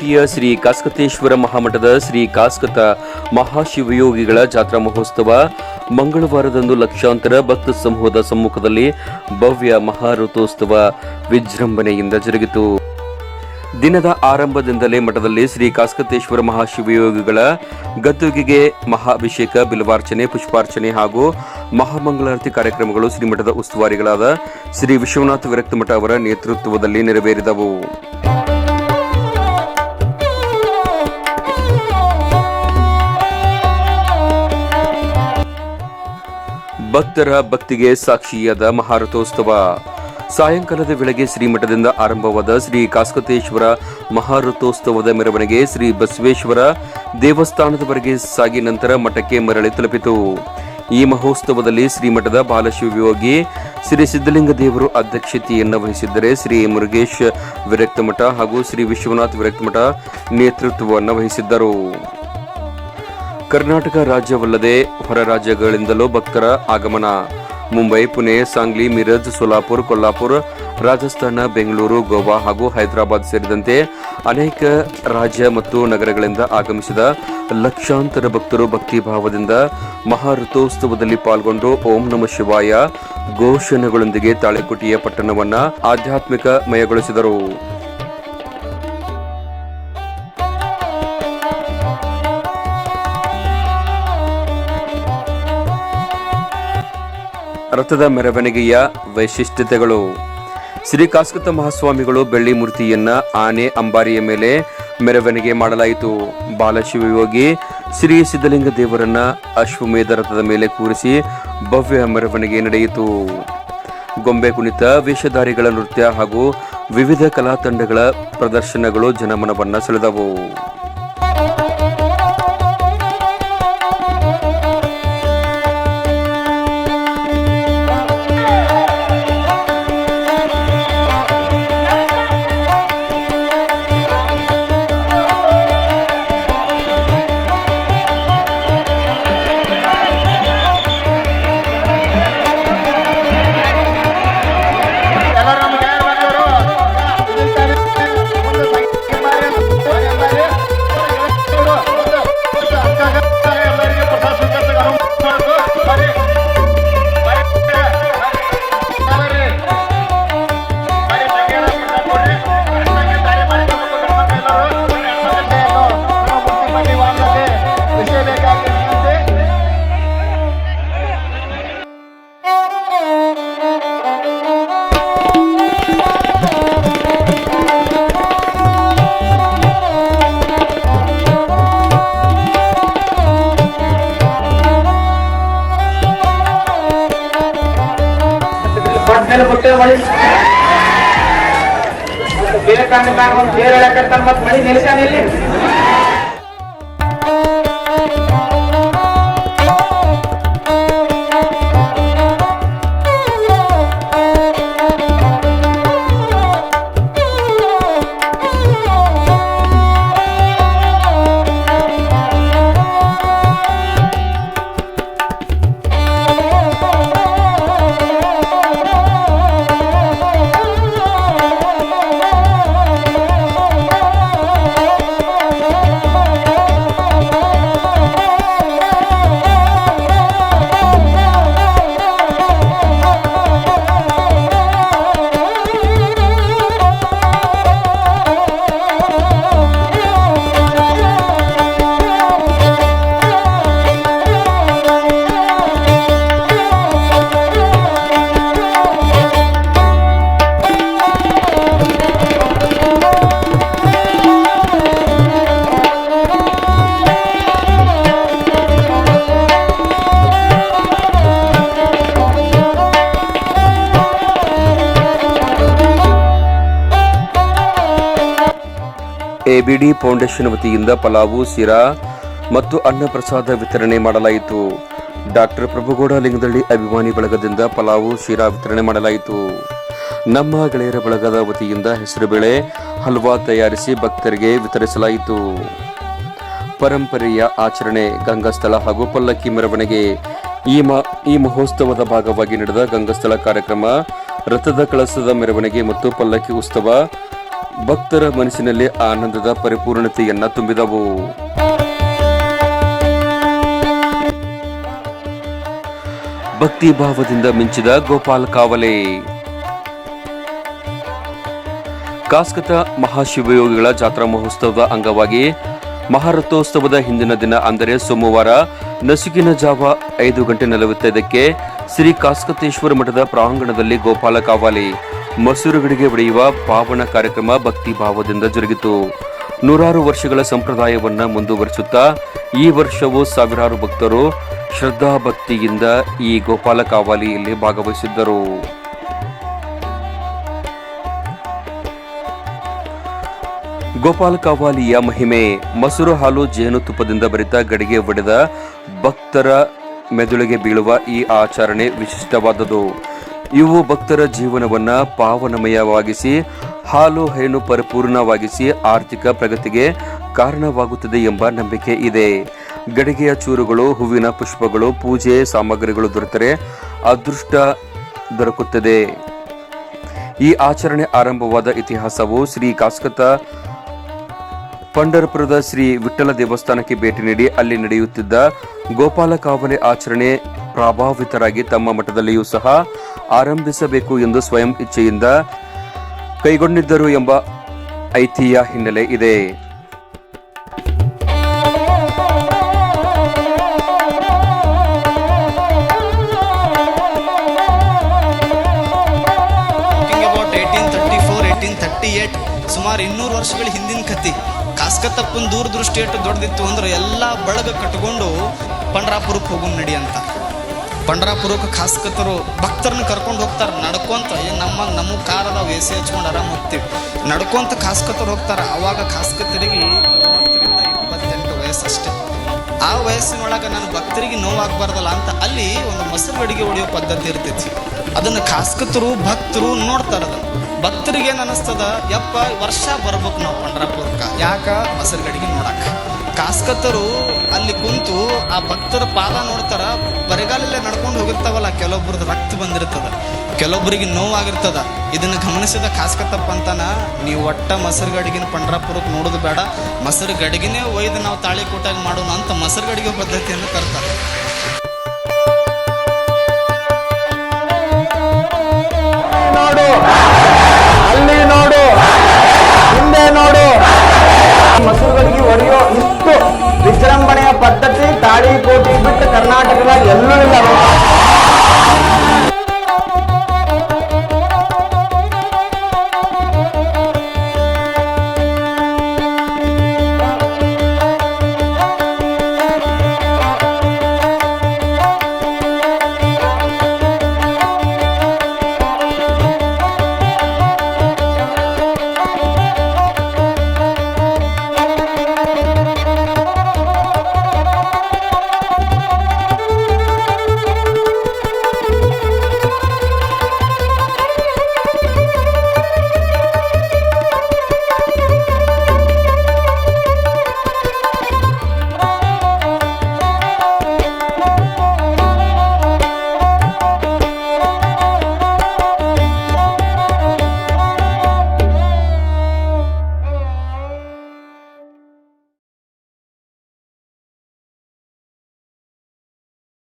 ತಾಳಿಕೋಟೆಯ ಶ್ರೀ ಕಾಸ್ಕತೇಶ್ವರ ಮಹಾಮಠದ ಶ್ರೀ ಕಾಸ್ಕತ ಮಹಾಶಿವಯೋಗಿಗಳ ಜಾತ್ರಾ ಮಹೋತ್ಸವ ಮಂಗಳವಾರದಂದು ಲಕ್ಷಾಂತರ ಭಕ್ತ ಸಮೂಹದ ಸಮ್ಮುಖದಲ್ಲಿ ಭವ್ಯ ಮಹಾರಥೋತ್ಸವ ವಿಜೃಂಭಣೆಯಿಂದ ಜರುಗಿತು. ದಿನದ ಆರಂಭದಿಂದಲೇ ಮಠದಲ್ಲಿ ಶ್ರೀ ಕಾಸ್ಕತೇಶ್ವರ ಮಹಾಶಿವಯೋಗಿಗಳ ಗದ್ದುಗೆಗೆ ಮಹಾಭಿಷೇಕ, ಬಿಲ್ವಾರ್ಚನೆ, ಪುಷ್ಪಾರ್ಚನೆ ಹಾಗೂ ಮಹಾಮಂಗಳಾರತಿ ಕಾರ್ಯಕ್ರಮಗಳು ಶ್ರೀಮಠದ ಉಸ್ತುವಾರಿಗಳಾದ ಶ್ರೀ ವಿಶ್ವನಾಥ ವಿರಕ್ತಮಠ ಅವರ ನೇತೃತ್ವದಲ್ಲಿ ನೆರವೇರಿದವು. ಭಕ್ತರ ಭಕ್ತಿಗೆ ಸಾಕ್ಷಿಯಾದ ಮಹಾರಥೋತ್ಸವ. ಸಾಯಂಕಾಲದ ವೇಳೆಗೆ ಶ್ರೀಮಠದಿಂದ ಆರಂಭವಾದ ಶ್ರೀ ಕಾಸ್ಕತೇಶ್ವರ ಮಹಾರಥೋತ್ಸವದ ಮೆರವಣಿಗೆ ಶ್ರೀ ಬಸವೇಶ್ವರ ದೇವಸ್ಥಾನದವರೆಗೆ ಸಾಗಿ ನಂತರ ಮಠಕ್ಕೆ ಮರಳಿ ತಲುಪಿತು. ಈ ಮಹೋತ್ಸವದಲ್ಲಿ ಶ್ರೀಮಠದ ಬಾಲಶಿವಯೋಗಿ ಶ್ರೀ ಸಿದ್ದಲಿಂಗ ದೇವರು ಅಧ್ಯಕ್ಷತೆಯನ್ನು ವಹಿಸಿದ್ದರೆ ಶ್ರೀ ಮುರುಗೇಶ್ ವಿರಕ್ತಮಠ ಹಾಗೂ ಶ್ರೀ ವಿಶ್ವನಾಥ್ ವಿರಕ್ತಮಠ ನೇತೃತ್ವವನ್ನು ವಹಿಸಿದ್ದರು. ಕರ್ನಾಟಕ ರಾಜ್ಯವಲ್ಲದೆ ಹೊರ ರಾಜ್ಯಗಳಿಂದಲೂ ಭಕ್ತರ ಆಗಮನ. ಮುಂಬೈ, ಪುಣೆ, ಸಾಂಗ್ಲಿ, ಮಿರಜ್, ಸೋಲಾಪುರ್, ಕೊಲ್ಲಾಪುರ್, ರಾಜಸ್ಥಾನ, ಬೆಂಗಳೂರು, ಗೋವಾ ಹಾಗೂ ಹೈದರಾಬಾದ್ ಸೇರಿದಂತೆ ಅನೇಕ ರಾಜ್ಯ ಮತ್ತು ನಗರಗಳಿಂದ ಆಗಮಿಸಿದ ಲಕ್ಷಾಂತರ ಭಕ್ತರು ಭಕ್ತಿಭಾವದಿಂದ ಮಹಾರಥೋತ್ಸವದಲ್ಲಿ ಪಾಲ್ಗೊಂಡು ಓಂ ನಮ ಶಿವಾಯ ಘೋಷಣೆಗಳೊಂದಿಗೆ ತಾಳೆಕುಟಿಯ ಪಟ್ಟಣವನ್ನ ಆಧ್ಯಾತ್ಮಿಕ ಮಯಗೊಳಿಸಿದರು. ರಥದ ಮೆರವಣಿಗೆಯ ವೈಶಿಷ್ಟ್ಯತೆಗಳು. ಶ್ರೀ ಕಾಸ್ಕತ ಮಹಾಸ್ವಾಮಿಗಳು ಬೆಳ್ಳಿ ಮೂರ್ತಿಯನ್ನ ಆನೆ ಅಂಬಾರಿಯ ಮೇಲೆ ಮೆರವಣಿಗೆ ಮಾಡಲಾಯಿತು. ಬಾಲಶಿವಯೋಗಿ ಶ್ರೀ ಸಿದ್ಧಲಿಂಗ ದೇವರನ್ನ ಅಶ್ವಮೇಧ ರಥದ ಮೇಲೆ ಕೂರಿಸಿ ಭವ್ಯ ಮೆರವಣಿಗೆ ನಡೆಯಿತು. ಗೊಂಬೆ ಕುಣಿತ, ವೇಷಧಾರಿಗಳ ನೃತ್ಯ ಹಾಗೂ ವಿವಿಧ ಕಲಾ ತಂಡಗಳ ಪ್ರದರ್ಶನಗಳು ಜನಮನವನ್ನ ಸೆಳೆದವು. ಮಳಿ ಬೇರೆ ಕಾರಣ ಮ್ಯಾಗ ಒಂದು ಬೇರೆ ಹೇಳಕತ್ತಾನ ಮತ್ ಮಳಿ ನಿಲ್ಸಾನ ಇಲ್ಲಿ ಎಬಿಡಿ ಫೌಂಡೇಶನ್ ವತಿಯಿಂದ ಪಲಾವು ಸಿರಾ ಮತ್ತು ಅನ್ನಪ್ರಸಾದ ವಿತರಣೆ ಮಾಡಲಾಯಿತು. ಡಾಕ್ಟರ್ ಪ್ರಭುಗೌಡ ಲಿಂಗದಳ್ಳಿ ಅಭಿಮಾನಿ ಬಳಗದಿಂದ ಪಲಾವು ಸಿರಾ ವಿತರಣೆ ಮಾಡಲಾಯಿತು. ನಮ್ಮ ಗೆಳೆಯರ ಬಳಗದ ವತಿಯಿಂದ ಹೆಸರುಬೇಳೆ, ಹಲ್ವಾ ತಯಾರಿಸಿ ಭಕ್ತರಿಗೆ ವಿತರಿಸಲಾಯಿತು. ಪರಂಪರೆಯ ಆಚರಣೆ ಗಂಗಾಸ್ಥಳ ಹಾಗೂ ಪಲ್ಲಕ್ಕಿ ಮೆರವಣಿಗೆ. ಈ ಈ ಮಹೋತ್ಸವದ ಭಾಗವಾಗಿ ನಡೆದ ಗಂಗಾಸ್ಥಳ ಕಾರ್ಯಕ್ರಮ, ರಥದ ಕಳಸದ ಮೆರವಣಿಗೆ ಮತ್ತು ಪಲ್ಲಕ್ಕಿ ಉತ್ಸವ ಭಕ್ತರ ಮನಸ್ಸಿನಲ್ಲಿ ಆನಂದದ ಪರಿಪೂರ್ಣತೆಯನ್ನ ತುಂಬಿದವು. ಭಕ್ತಿ ಭಾವದಿಂದ ಮಿಂಚಿದ ಗೋಪಾಲ ಕಾವಲೆ. ಕಾಸ್ಕತ ಮಹಾಶಿವಯೋಗಿಗಳ ಜಾತ್ರಾ ಮಹೋತ್ಸವದ ಅಂಗವಾಗಿ ಮಹಾರಥೋತ್ಸವದ ಹಿಂದಿನ ದಿನ ಅಂದರೆ ಸೋಮವಾರ ನಸುಕಿನ ಜಾವ ಐದು ಗಂಟೆ ನಲವತ್ತೈದಕ್ಕೆ ಶ್ರೀ ಕಾಸ್ಕತೇಶ್ವರ ಮಠದ ಪ್ರಾಂಗಣದಲ್ಲಿ ಗೋಪಾಲ ಕಾವಾಲಿ. ಮಸೂರುಗಳಿಗೆ ಒಡೆಯುವ ಪಾವನ ಕಾರ್ಯಕ್ರಮ ಭಕ್ತಿ ಭಾವದಿಂದ ಜರುಗಿತು. ನೂರಾರು ವರ್ಷಗಳ ಸಂಪ್ರದಾಯವನ್ನು ಮುಂದುವರಿಸುತ್ತಾ ಈ ವರ್ಷವೂ ಸಾವಿರಾರು ಭಕ್ತರು ಶ್ರದ್ಧಾ ಭಕ್ತಿಯಿಂದ ಈ ಗೋಪಾಲ ಕಾವಾಲಿಯಲ್ಲಿ ಭಾಗವಹಿಸಿದ್ದರು. ಗೋಪಾಲ ಕಾವಾಲಿಯ ಮಹಿಮೆ ಮಸೂರು ಹಾಲು ಜೇನುತುಪ್ಪದಿಂದ ಬರಿತ ಗಡಿಗೆ ಒಡೆದ ಭಕ್ತರ ಮೆದುಳಿಗೆ ಬೀಳುವ ಈ ಆಚರಣೆ ವಿಶಿಷ್ಟವಾದುದು ಇವು ಭಕ್ತರ ಜೀವನವನ್ನ ಪಾವನಮಯವಾಗಿಸಿ, ಹಾಲು ಹೈನು ಪರಿಪೂರ್ಣವಾಗಿಸಿ ಆರ್ಥಿಕ ಪ್ರಗತಿಗೆ ಕಾರಣವಾಗುತ್ತದೆ ಎಂಬ ನಂಬಿಕೆ ಇದೆ. ಗಡಿಗೆಯ ಚೂರುಗಳು, ಹೂವಿನ ಪುಷ್ಪಗಳು, ಪೂಜೆ ಸಾಮಗ್ರಿಗಳು ದೊರೆತರೆ ಅದೃಷ್ಟ ದೊರಕುತ್ತದೆ. ಈ ಆಚರಣೆ ಆರಂಭವಾದ ಇತಿಹಾಸವು ಶ್ರೀ ಕಾಸ್ಕತ ಪಂಡರಪುರದ ಶ್ರೀ ವಿಠ್ಠಲ ದೇವಸ್ಥಾನಕ್ಕೆ ಭೇಟಿ ನೀಡಿ ಅಲ್ಲಿ ನಡೆಯುತ್ತಿದ್ದ ಗೋಪಾಲ ಕಾವಲೆ ಆಚರಣೆ ಪ್ರಭಾವಿತರಾಗಿ ತಮ್ಮ ಮಠದಲ್ಲಿಯೂ ಸಹ ಆರಂಭಿಸಬೇಕು ಎಂದು ಸ್ವಯಂ ಇಚ್ಛೆಯಿಂದ ಕೈಗೊಂಡಿದ್ದರು ಎಂಬ ಐತಿಹ್ಯ ಹಿನ್ನೆಲೆ ಇದೆ. ಸುಮಾರು ಇನ್ನೂರು ವರ್ಷಗಳ ಹಿಂದಿನ ಕತಿ ಕಾಸ್ಕತ್ತಪ್ಪನ ದೂರದೃಷ್ಟಿ ಎಷ್ಟು ದೊಡ್ಡದಿತ್ತು ಅಂದ್ರೆ ಎಲ್ಲ ಬಳಗ ಕಟ್ಕೊಂಡು ಪಂಡ್ರಾಪುರಕ್ಕೆ ಹೋಗೋಣ ನಡಿ ಅಂತ. ಪಂಡ್ರಾಪುರಕ್ಕೆ ಖಾಸ್ಕತರು ಭಕ್ತರನ್ನ ಕರ್ಕೊಂಡು ಹೋಗ್ತಾರೆ. ನಡ್ಕೊಂತ ಏನು ನಮ್ಮ ನಮ್ಮ ಅದಾವ ಎ ಸಿ ಹಚ್ಕೊಂಡು ಆರಾಮ್ ಹೋಗ್ತೀವಿ. ನಡ್ಕೊಂತ ಖಾಸ್ಕತರು ಹೋಗ್ತಾರೆ. ಅವಾಗ ಖಾಸ್ಕತರಿಗೆ ಇಪ್ಪತ್ತೆಂಟು ವಯಸ್ಸು ಅಷ್ಟೇ. ಆ ವಯಸ್ಸಿನೊಳಗೆ ನನ್ನ ಭಕ್ತರಿಗೆ ನೋವಾಗಬಾರ್ದಲ್ಲ ಅಂತ ಅಲ್ಲಿ ಒಂದು ಮೊಸರು ಅಡುಗೆ ಹೊಡೆಯೋ ಪದ್ಧತಿ ಇರ್ತೈತಿ. ಅದನ್ನು ಖಾಸ್ಕತರು ಭಕ್ತರು ನೋಡ್ತಾರೆ ಅದನ್ನು. ಭಕ್ತರಿಗೆ ಏನು ಅನಿಸ್ತದ? ಯಪ್ಪ, ವರ್ಷ ಬರ್ಬೇಕು ನಾವು ಪಂಡ್ರಾಪುರಕ್ಕೆ. ಯಾಕ? ಮೊಸರು ಗಡಿಗೆ ನೋಡಕ್ಕೆ. ಕಾಸ್ಕತರು ಅಲ್ಲಿ ಕುಂತು ಆ ಭಕ್ತರ ಪಾದ ನೋಡ್ತಾರ, ಬರಗಾಲಲ್ಲೇ ನಡ್ಕೊಂಡು ಹೋಗಿರ್ತಾವಲ್ಲ, ಕೆಲವೊಬ್ರದ್ದು ರಕ್ತ ಬಂದಿರ್ತದ ಕೆಲವೊಬ್ಬರಿಗೆ ನೋವಾಗಿರ್ತದ. ಇದನ್ನು ಗಮನಿಸಿದ ಕಾಸ್ಕತ್ತಪ್ಪ ಅಂತಾನ, ನೀವು ಒಟ್ಟ ಮೊಸರು ಗಡಿಗಿನ ಪಂಡ್ರಾಪುರಕ್ಕೆ ನೋಡೋದು ಬೇಡ, ಮೊಸರು ಗಡಿಗಿನೇ ಒಯ್ದು ನಾವು ತಾಳಿ ಕೂಟಾಗ ಮಾಡೋಣ ಅಂತ ಮೊಸರು ಗಡಿಗೆ ಪದ್ಧತಿಯನ್ನು ಕರ್ತಾರೆ.